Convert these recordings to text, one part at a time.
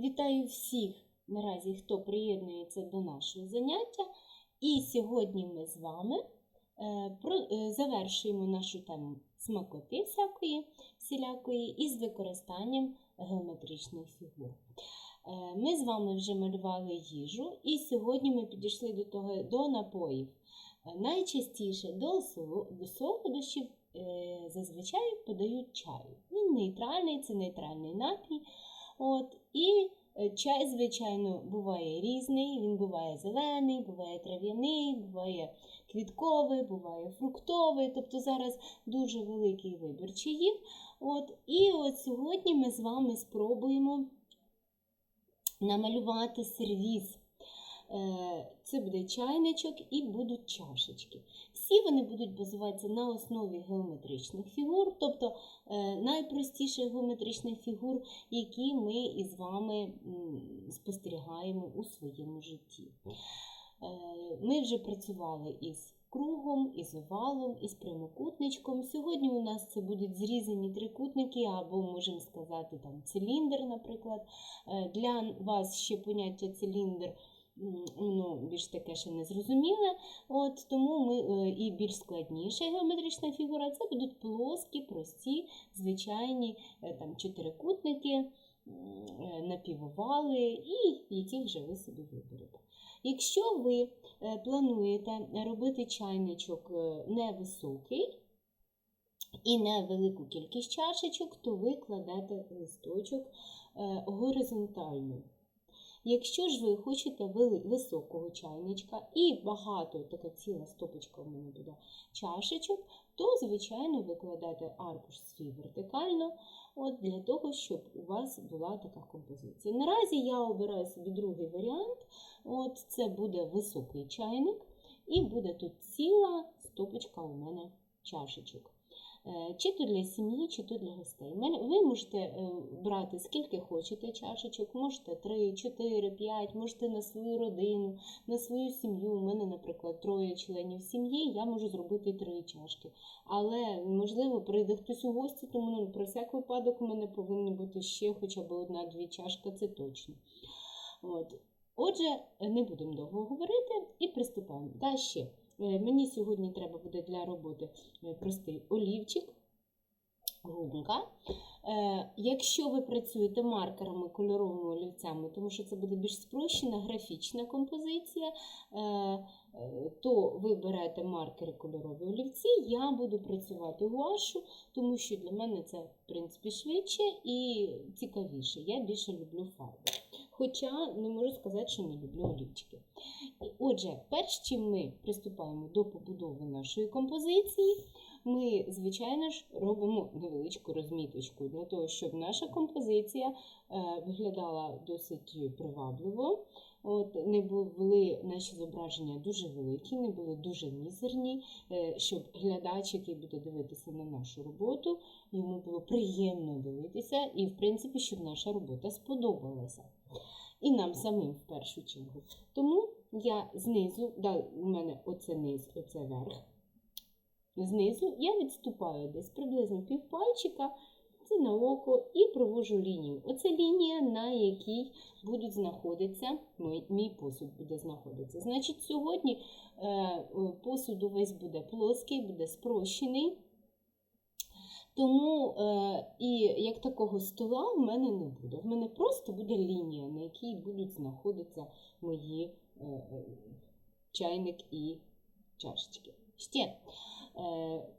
Вітаю всіх наразі, хто приєднується до нашого заняття. І сьогодні ми з вами е, е, завершуємо нашу тему смакоти всякої всілякої із використанням геометричних фігур. Е, Ми з вами вже малювали їжу, і сьогодні ми підійшли до того до напоїв. Найчастіше до соло- до солодощів зазвичай подають чай. Він нейтральний, це нейтральний напій. От, і е, чай, звичайно, буває різний. Він буває зелений, буває трав'яний, буває квітковий, буває фруктовий. Тобто зараз дуже великий вибір чаїв. От, і от сьогодні ми з вами спробуємо намалювати сервіз. Е, Це буде чайничок і будуть чашечки. Всі вони будуть базуватися на основі геометричних фігур, тобто е, найпростіших геометричних фігур, які ми із вами спостерігаємо у своєму житті. Е, Ми вже працювали із кругом, із овалом, із прямокутничком. Сьогодні у нас це будуть зрізані трикутники, або можемо сказати там циліндр, наприклад. Для вас ще поняття циліндр ну, більш таке ще незрозуміле. От, тому ми е, і більш складніша геометрична фігура це будуть плоскі, прості, звичайні е, там, чотирикутники, е, напівовали, і які вже ви собі виберете. Якщо ви плануєте робити чайничок невисокий і невелику кількість чашечок, то ви кладете листочок горизонтально. Якщо ж ви хочете високого чайничка і багато, така ціла стопочка в мене буде чашечок, то, звичайно, ви кладете аркуш свій вертикально, от, для того, щоб у вас була така композиція. Наразі я обираю собі другий варіант. От, це буде високий чайник, і буде тут ціла стопочка у мене чашечок. Е, Чи то для сім'ї, чи то для гостей. Ви можете е, брати скільки хочете чашечок, можете 3, 4, 5, можете на свою родину, на свою сім'ю. У мене, наприклад, троє членів сім'ї, я можу зробити три чашки. Але, можливо, прийде хтось у гості, тому ну, про всяк випадок у мене повинні бути ще хоча б одна-дві чашки, це точно. От. Отже, не будемо довго говорити і приступаємо. Та ще. Е, Мені сьогодні треба буде для роботи е, простий олівчик, гумка. Е, Якщо ви працюєте маркерами, кольоровими олівцями, тому що це буде більш спрощена графічна композиція, то ви берете маркери кольорові олівці. Я буду працювати гуашу, тому що для мене це в принципі швидше і цікавіше. Я більше люблю фарби. Хоча не можу сказати, що не люблю олівчики. Отже, перш чим ми приступаємо до побудови нашої композиції, ми, звичайно ж, робимо невеличку розміточку для того, щоб наша композиція е, виглядала досить привабливо. От, не були наші зображення дуже великі, не були дуже мізерні, е, щоб глядач, який буде дивитися на нашу роботу, йому було приємно дивитися, і, в принципі, щоб наша робота сподобалася. І нам самим в першу чергу. Тому я знизу, да, у мене оце низ, оце верх. Знизу я відступаю десь приблизно півпальчика, це на око, і провожу лінію. Оце лінія, на якій будуть знаходитися, мій, мій посуд буде знаходитися. Значить, сьогодні е, посуд увесь буде плоский, буде спрощений. Тому е, і як такого стола в мене не буде. В мене просто буде лінія, на якій будуть знаходитися мої е, е, чайник і чашечки. Ще е,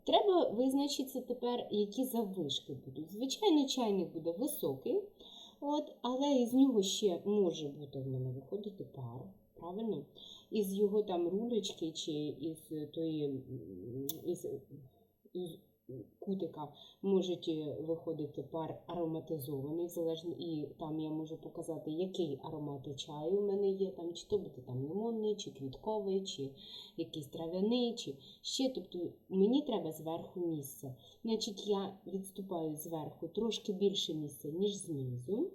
треба визначитися тепер, які заввишки будуть. Звичайно, чайник буде високий, от, але із нього ще може бути в мене виходити пар. Правильно? Із його там рулечки чи із тої із, із кутика можуть е, виходити пар ароматизований, залежно, і там я можу показати, який аромат чаю у мене є, там, чи то буде там лимонний, чи квітковий, чи якийсь трав'яний, чи ще. Тобто мені треба зверху місце. Значить, я відступаю зверху трошки більше місця, ніж знизу.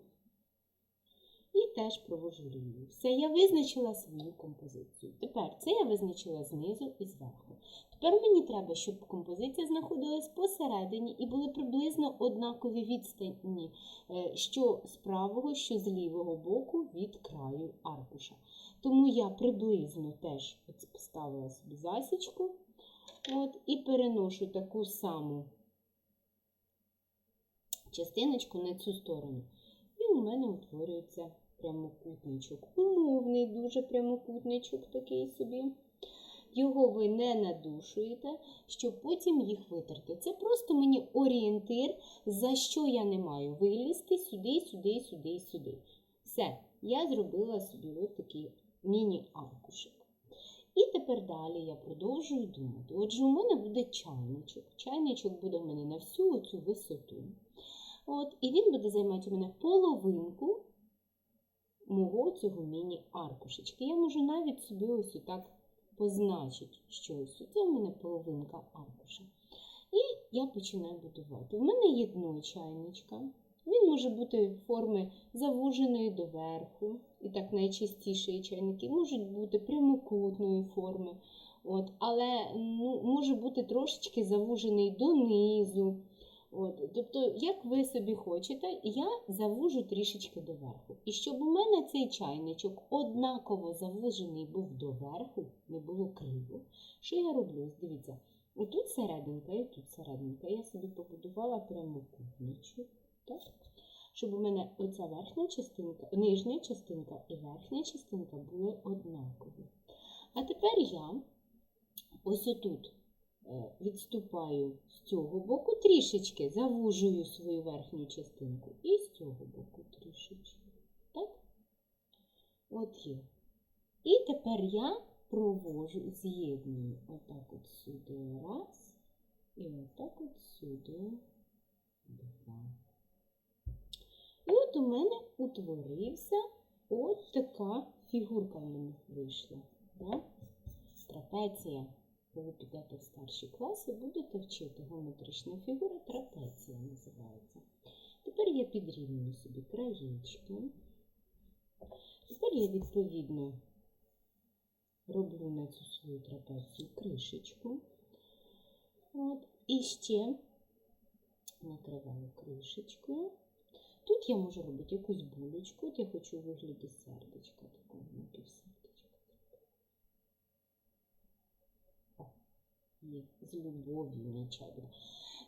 І теж провожу лінію. Все, я визначила свою композицію. Тепер це я визначила знизу і зверху. Тепер мені треба, щоб композиція знаходилась посередині і були приблизно однакові відстані, е, що з правого, що з лівого боку від краю аркуша. Тому я приблизно теж поставила собі засічку от, і переношу таку саму частиночку на цю сторону. І у мене утворюється прямокутничок. Умовний дуже прямокутничок такий собі. Його ви не надушуєте, щоб потім їх витерти. Це просто мені орієнтир, за що я не маю вилізти сюди, сюди, сюди, сюди. Все, я зробила собі от такий міні-аркушик. І тепер далі я продовжую думати. Отже, у мене буде чайничок. Чайничок буде в мене на всю цю висоту. От, і він буде займати у мене половинку мого цього міні-аркушечки. Я можу навіть собі ось отак позначити, що ось це у мене половинка аркуша. І я починаю будувати. У мене є дно чайничка. Він може бути форми завуженої доверху. І так найчастіші чайники можуть бути прямокутної форми. От, але ну, може бути трошечки завужений донизу. От, тобто, як ви собі хочете, я завужу трішечки доверху. І щоб у мене цей чайничок однаково завужений був доверху, не було криво. Що я роблю? Дивіться, отут серединка і тут серединка. Я собі побудувала прямокутничок. Так? Щоб у мене оця верхня частинка, нижня частинка і верхня частинка були однакові. А тепер я ось отут відступаю з цього боку трішечки, завужую свою верхню частинку і з цього боку трішечки. Так? От є. І тепер я провожу, з'єдную отак от сюди раз, і отак от сюди два. І от у мене утворився от така фігурка в мене вийшла. Да? Трапеція. Коли підете в старші класи, будете вчити геометрична фігура, трапеція називається. Тепер я підрівнюю собі краєчки. Тепер я відповідно роблю на цю свою трапецію кришечку. От. І ще накриваю кришечкою. Тут я можу робити якусь булочку. От я хочу вигляді сердечка, такого напівсердечка. О, є, з любов'ю мій.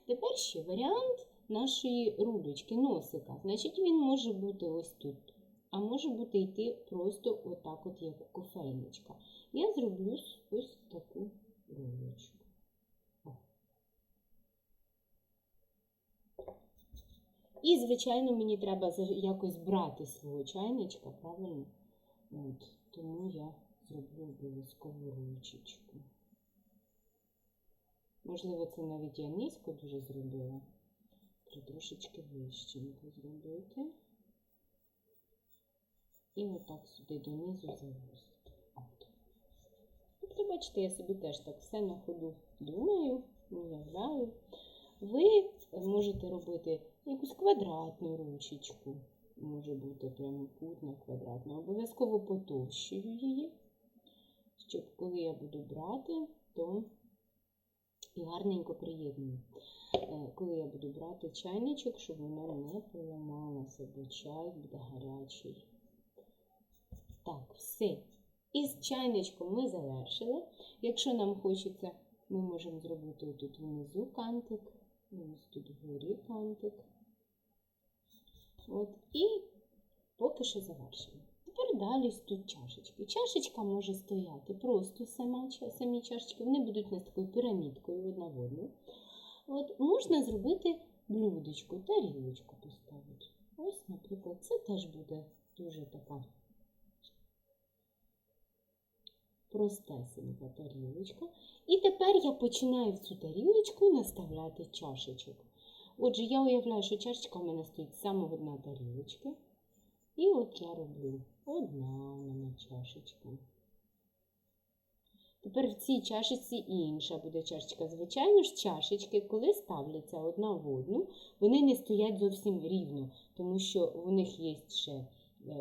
Тепер ще варіант нашої рулечки, носика. Значить, він може бути ось тут. А може бути йти просто отак, от як кофейничка. Я зроблю ось таку рулечку. І, звичайно, мені треба якось брати свого чайничка, правильно? От, тому я зроблю обов'язково ручечку. Можливо, це навіть я низько дуже зробила. Треба трошечки вищенько зробити. І отак сюди донизу завозити. Тобто, бачите, я собі теж так все на ходу думаю, уявляю. Ви можете робити якусь квадратну ручечку. Може бути прямокутна, квадратна. Обов'язково потовщую її, щоб коли я буду брати, то і гарненько приєдную. Е, Коли я буду брати чайничок, щоб вона не поламалася, бо чай буде гарячий. Так, все. Із чайничком ми завершили. Якщо нам хочеться, ми можемо зробити тут внизу кантик, ось тут вгорі кантик. От, і поки що завершимо. Тепер далі тут чашечки. Чашечка може стояти просто сама, самі чашечки, вони будуть у нас такою пірамідкою одна в одну. От, можна зробити блюдечко, тарілочку поставити. Ось, наприклад, це теж буде дуже така простесенька тарілочка. І тепер я починаю в цю тарілочку наставляти чашечок. Отже, я уявляю, що чашечка в мене стоїть з самого дна тарілочки. І от я роблю одна в мене чашечка. Тепер в цій чашечці інша буде чашечка. Звичайно ж, чашечки, коли ставляться одна в одну, вони не стоять зовсім рівно, тому що в них є ще е,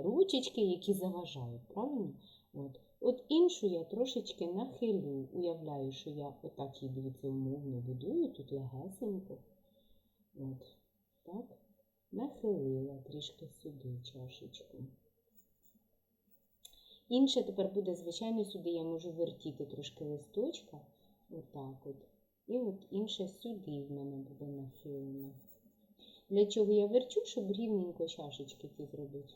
ручечки, які заважають, правильно? От. От іншу я трошечки нахилю. Уявляю, що я отак її, дивіться, умовно будую, тут легесенько. От. Так. Нахилила трішки сюди чашечку. Інше тепер буде, звичайно, сюди я можу вертіти трошки листочка. Отак от. І от інше сюди в мене буде нахилено. Для чого я верчу, щоб рівненько чашечки ті зробити.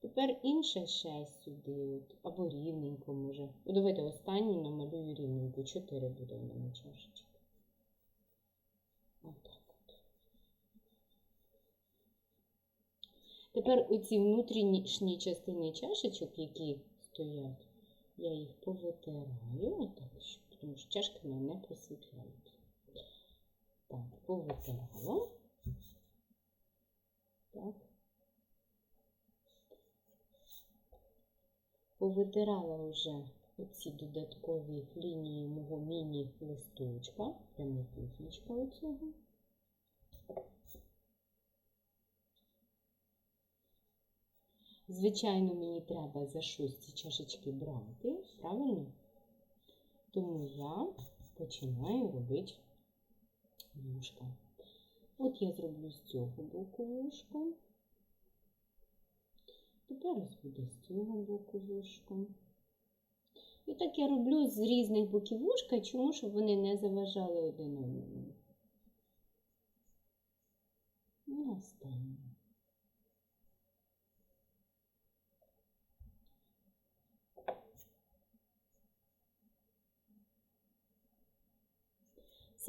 Тепер інше ще сюди, от, або рівненько може. О, давайте останню намалюю рівненько. Чотири буде в мене чашечки. Отак от. Тепер оці внутрішні частини чашечок, які стоять, я їх повитираю, отак, тому що чашки мене не просвітляють. Так, повитирала. Так. Повитирала вже оці додаткові лінії мого міні-листочка, прямокутничка оцього. Звичайно, мені треба за щось ці чашечки брати, правильно? Тому я починаю робити вушка. От я зроблю з цього боку вушко. Тепер ось буде з цього боку вушко. І так я роблю з різних боків вушка, чому щоб вони не заважали один одному. І останнє.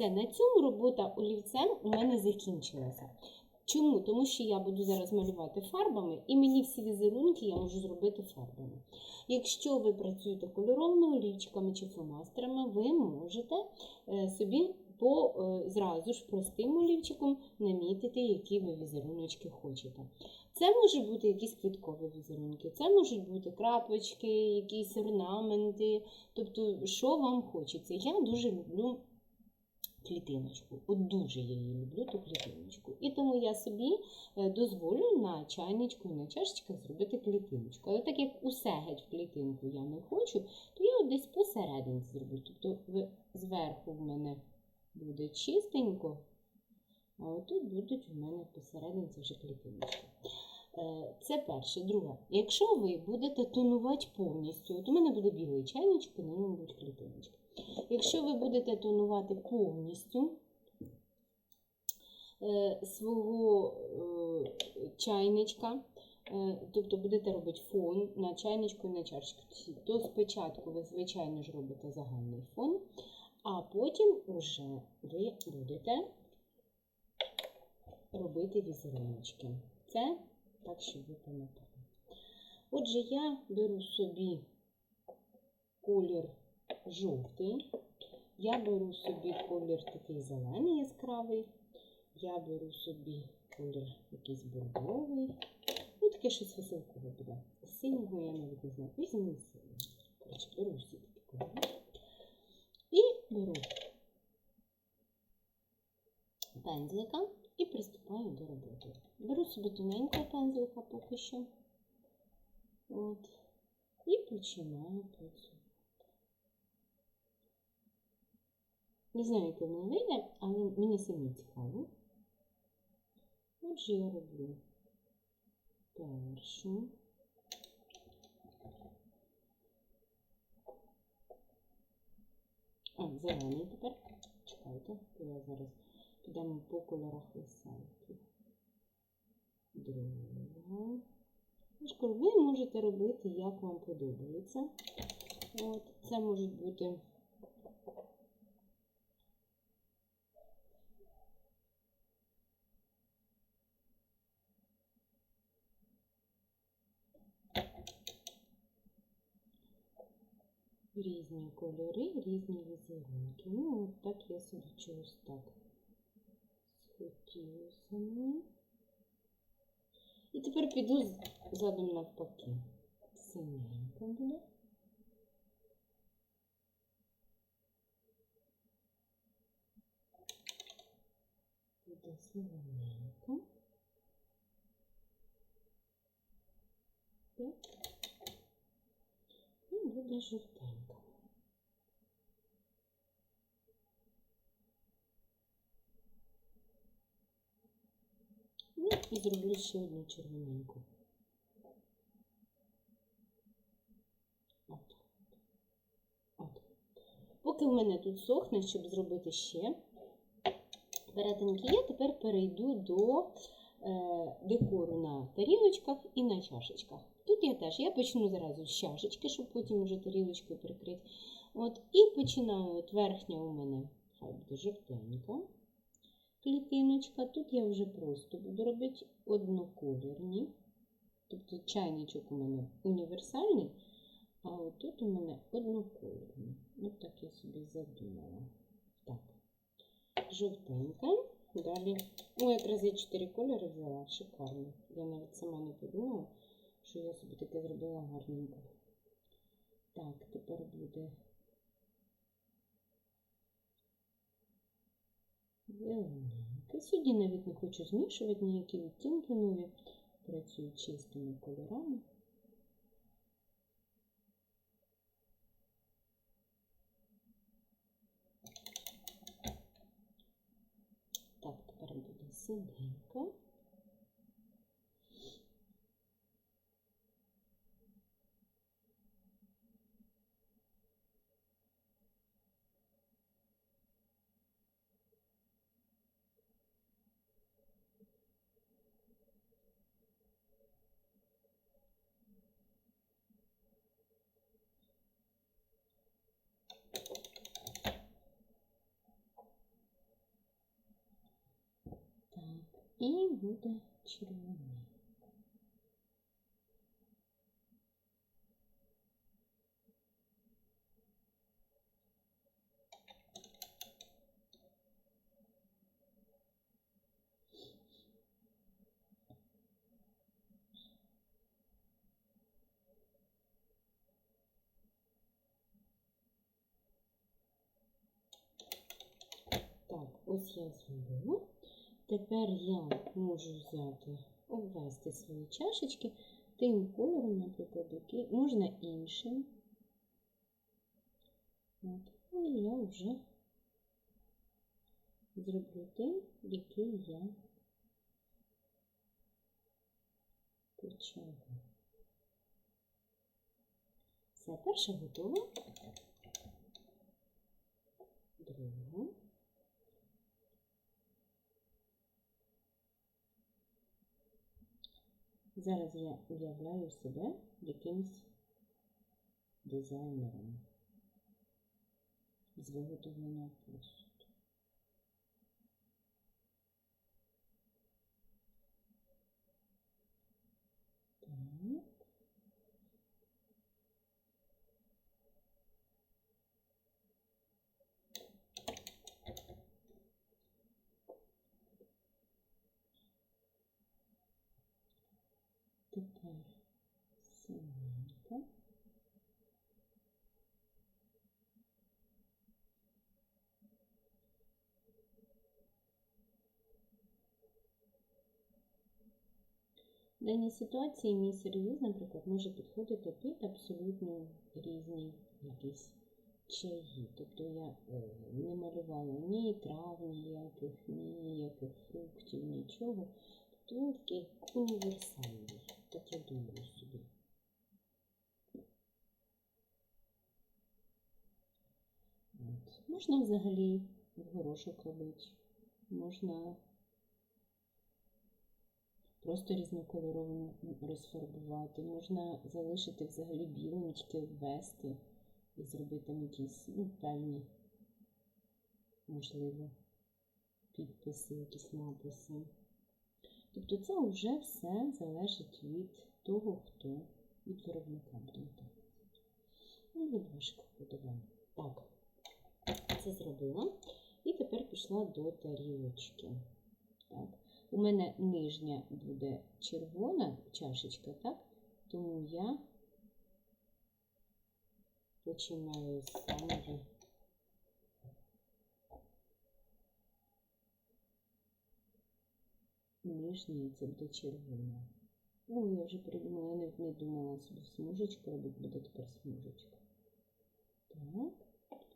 Все, на цьому робота олівцем у мене закінчилася. Чому? Тому що я буду зараз малювати фарбами, і мені всі візерунки я можу зробити фарбами. Якщо ви працюєте кольоровими олівчиками чи фломастерами, ви можете е, собі по, е, зразу ж простим олівчиком намітити, які ви візеруночки хочете. Це можуть бути якісь квіткові візерунки, це можуть бути крапочки, якісь орнаменти, тобто, що вам хочеться. Я дуже люблю клітиночку. От дуже я її люблю, ту клітиночку. І тому я собі е, дозволю на чайничку і на чашечках зробити клітиночку. Але так як усе геть в клітинку я не хочу, то я от десь посередині зроблю. Тобто зверху в мене буде чистенько, а отут будуть в мене посерединці вже клітиночки. Е, Це перше. Друге, якщо ви будете тонувати повністю, от у мене буде білий чайничок і на ньому будуть клітиночки. Якщо ви будете тонувати повністю е, свого е, чайничка, е, тобто будете робити фон на чайничку і на чашечку, то спочатку ви, звичайно ж, робите загальний фон, а потім вже ви будете робити візеруночки. Це так, щоб ви пам'ятали. Отже, я беру собі колір жовтий. Я беру собі колір такий зелений яскравий. Я беру собі колір якийсь бордовий. Ну, таке щось веселкове буде. Синього я навіть не знаю. Візьму синього. Коротше, беру всі такі кольори. І беру пензлика і приступаю до роботи. Беру собі тоненького пензлика поки що. От. І починаю працювати. Не знаю, як воно вийде, але мені самі цікаво. Отже, я роблю першу. А, зелений тепер. Чекайте, я зараз підемо по кольорах веселки. Друга. Ви можете робити, як вам подобається. От, це можуть бути різні кольори, різні візерунки. Ну, от так я собі чогось так схотілося мені. І тепер піду з- задом навпаки. Синенько буде. Буде зелененько. І жовтенька. Ну, і зроблю ще одну червоненьку. От. От. Поки в мене тут сохне, щоб зробити ще перетинки, я тепер перейду до е, декору на тарілочках і на чашечках. Тут я теж я почну зразу з чашечки, щоб потім уже тарілочкою прикрити. От, і починаю от верхня у мене хай буде жовтенька клітиночка. Тут я вже просто буду робити одноколірні. Тобто чайничок у мене універсальний, а отут у мене одноколірний. Ось так я собі задумала. Так, жовтенька. Далі. Ну, якраз я чотири кольори взяла, шикарно. Я навіть сама не подумала, що я собі таке зробила гарненько. Так, тепер буде зелененька. Сьогодні навіть не хочу змішувати ніякі відтінки нові. Працюю чистими кольорами. Так, тепер буде синенька. Так, і буде червоний. Так, ось я зробила. Тепер я можу взяти, обвести свої чашечки тим кольором, наприклад, який можна іншим. От. І я вже зроблю тим, який я почала. Все, перша готова. Друга. Зараз я уявляю себе якимсь дизайнером з виготовлення посуду. Так. Тепер синенька. В даній ситуації мій сервіз, наприклад, може підходити під абсолютно різні якісь чаї. Тобто я е, не малювала ні трав ніяких, ніяких фруктів, нічого. Тобто він такий універсальний, так я думаю собі. От. Можна взагалі в горошок робити, можна просто різнокольоровим розфарбувати, можна залишити взагалі білим, тільки обвести і зробити там якісь ну, певні, можливо, підписи, якісь написи. Тобто це вже все залежить від того, хто від виробника буде так. Ну, від ваших вподобань. Так, це зробила. І тепер пішла до тарілочки. Так. У мене нижня буде червона чашечка, так? Тому я починаю з самої нижньої, це буде червона. Ой, я вже придумала, я навіть не думала собі смужечку робити, буде тепер смужечка. Так,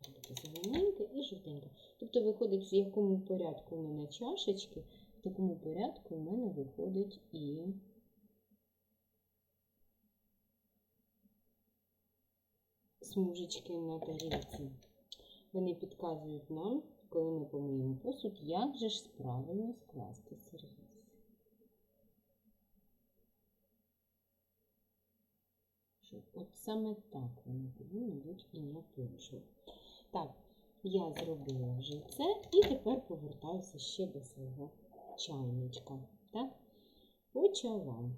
буде зелененька і жовтенька. Тобто виходить, в якому порядку у мене чашечки, такому порядку у мене виходить і смужечки на тарілці. Вони підказують нам, коли ми помиємо посуд, як же ж правильно скласти сервіс. От саме так воно повинно бути і не по-іншому. Так, я зробила вже це і тепер повертаюся ще до свого чайничка. Так, почала.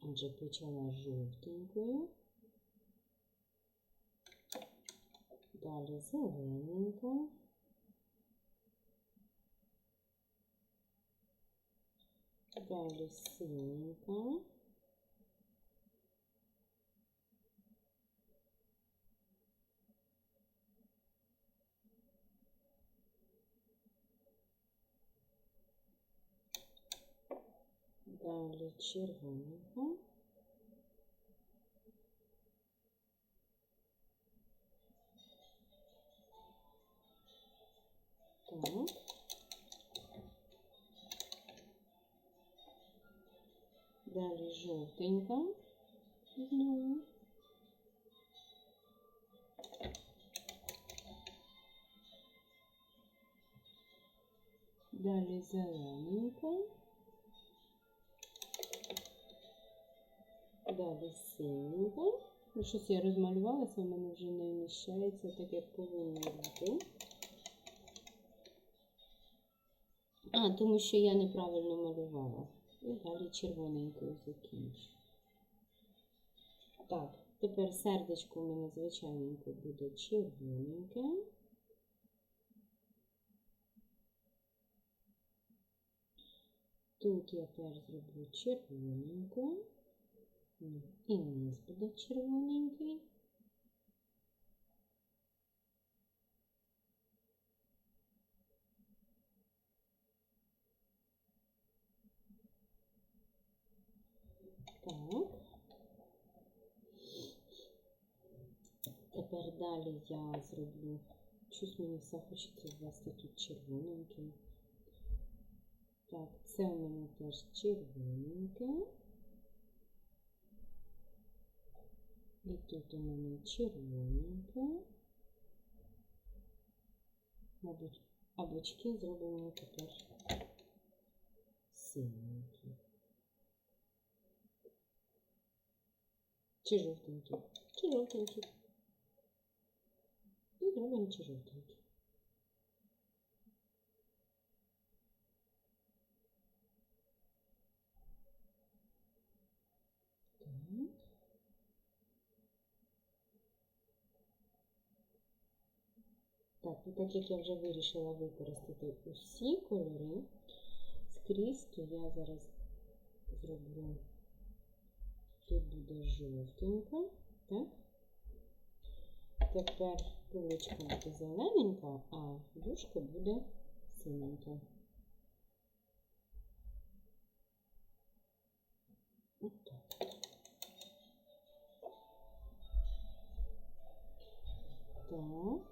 Отже, почала жовтенькою. Далі зелененька. Далі синенька. Далі червоненька. Так. Далі жовтенька. Знову. Далі зелененька. Далі синенька. Ну, щось я розмалювалася, в мене вже не вміщається так, як повинно бути. А, тому що я неправильно малювала. І далі червоненькою закінчу. Так, тепер сердечко у мене звичайненько буде червоненьке. Тут я теж зроблю червоненько. І низ буде червоненький. Так. Тепер далі я зроблю. Щось мені все хочеться ввести тут червоненький. Так, це у мене теж червоненьке. І тут у мене червоненьке. А бочки зробимо тепер синенькі. Чи жовтенькі? Чи жовтенькі? І зробимо чи жовтенькі. Так. Так, і так як я вже вирішила використати усі кольори скрізь, то я зараз зроблю, тут буде жовтенька, так? Тепер пилочка буде зелененька, а дужка буде синенька. Отак. Так. Так.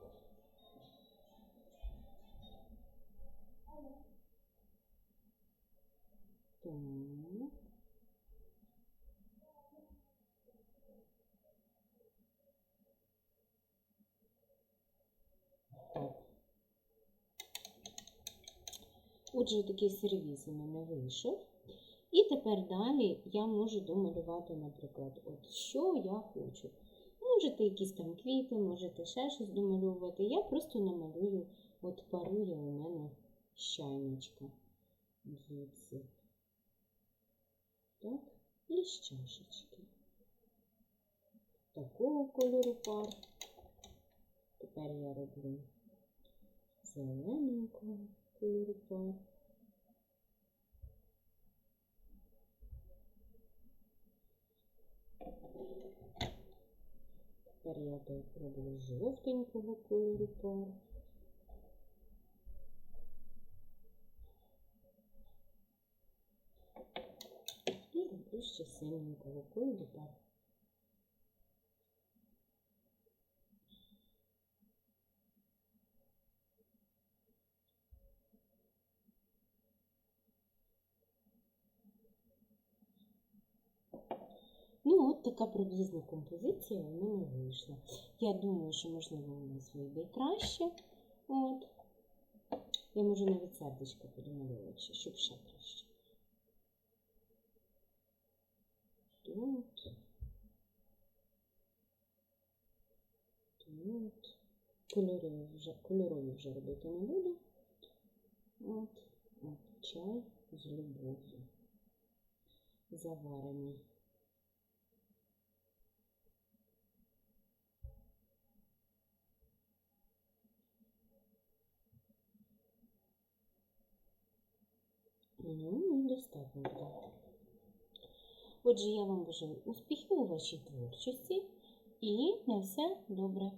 Отже, такий сервіз у мене вийшов. І тепер далі я можу домалювати, наприклад, от що я хочу. Можете якісь там квіти, можете ще щось домальовувати. Я просто намалюю, от парує у мене з чайничка. Звідси. Так, і з чашечки. Такого кольору пар. Тепер я роблю зелененького кольору пар. Тепер я роблю жовтенького кольору пар. І ще синенького кольору літати. Ну, от така приблизна композиція у мене вийшла. Я думаю, що можливо у нас вийде краще. От. Я можу навіть сердечко підмалювати, щоб ще краще. Тут. Тут. Кольорові вже, кольорові вже робити не буду. От. От чай з любов'ю. Заварений. Ну, достатньо буде. Отже, я вам бажаю успіхів у вашій творчості і на все добре.